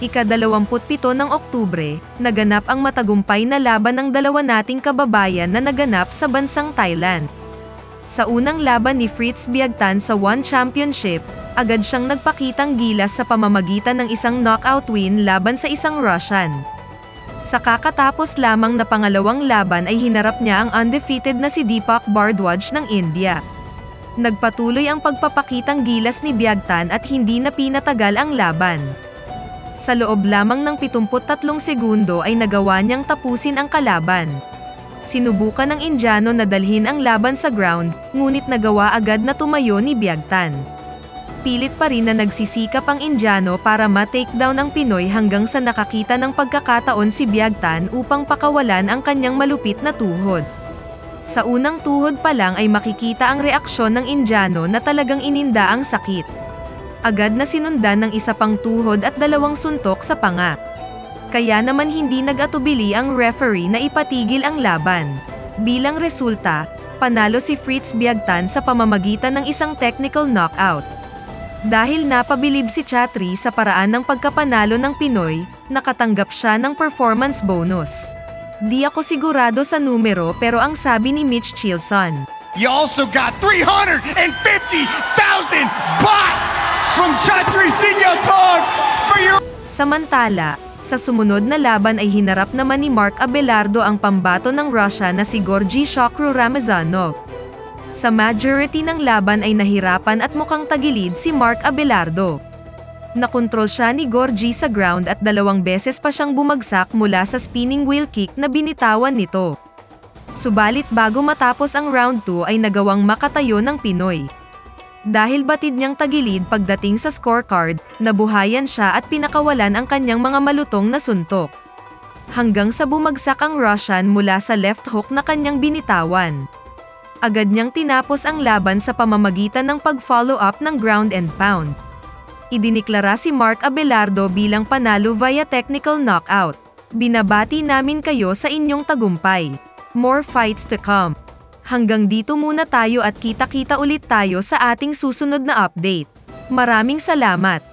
Ika-27 ng Oktubre, naganap ang matagumpay na laban ng dalawa nating kababayan na naganap sa bansang Thailand. Sa unang laban ni Fritz Biagtan sa One Championship, agad siyang nagpakitang gilas sa pamamagitan ng isang knockout win laban sa isang Russian. Sa kakatapos lamang na pangalawang laban ay hinarap niya ang undefeated na si Deepak Bardwaj ng India. Nagpatuloy ang pagpapakitang gilas ni Biagtan at hindi na pinatagal ang laban. Sa loob lamang ng 73 segundo ay nagawa niyang tapusin ang kalaban. Sinubukan ng Indiano na dalhin ang laban sa ground, ngunit nagawa agad na tumayo ni Biagtan. Pilit pa rin na nagsisikap ang Indiano para ma-takedown ang Pinoy hanggang sa nakakita ng pagkakataon si Biagtan upang pakawalan ang kanyang malupit na tuhod. Sa unang tuhod pa lang ay makikita ang reaksyon ng Indiano na talagang ininda ang sakit. Agad na sinundan ng isa pang tuhod at dalawang suntok sa panga. Kaya naman hindi nag-atubili ang referee na ipatigil ang laban. Bilang resulta, panalo si Fritz Biagtan sa pamamagitan ng isang technical knockout. Dahil napabilib si Chatri sa paraan ng pagkapanalo ng Pinoy, nakatanggap siya ng performance bonus. Di ako sigurado sa numero pero ang sabi ni Mitch Chilson, You also got 350,000 baht from Chatri Tong for your Samantala, sa sumunod na laban ay hinarap naman ni Mark Abelardo ang pambato ng Russia na si Gorgi Shokru Ramazanov. Sa majority ng laban ay nahirapan at mukhang tagilid si Mark Abelardo. Nakontrol siya ni Gorgi sa ground at dalawang beses pa siyang bumagsak mula sa spinning wheel kick na binitawan nito. Subalit bago matapos ang round 2 ay nagawang makatayo ng Pinoy. Dahil batid niyang tagilid pagdating sa scorecard, nabuhayan siya at pinakawalan ang kanyang mga malutong na suntok. Hanggang sa bumagsak ang Russian mula sa left hook na kanyang binitawan. Agad niyang tinapos ang laban sa pamamagitan ng pag-follow up ng ground and pound. Idiniklara si Mark Abelardo bilang panalo via technical knockout. Binabati namin kayo sa inyong tagumpay. More fights to come. Hanggang dito muna tayo at kita-kita ulit tayo sa ating susunod na update. Maraming salamat!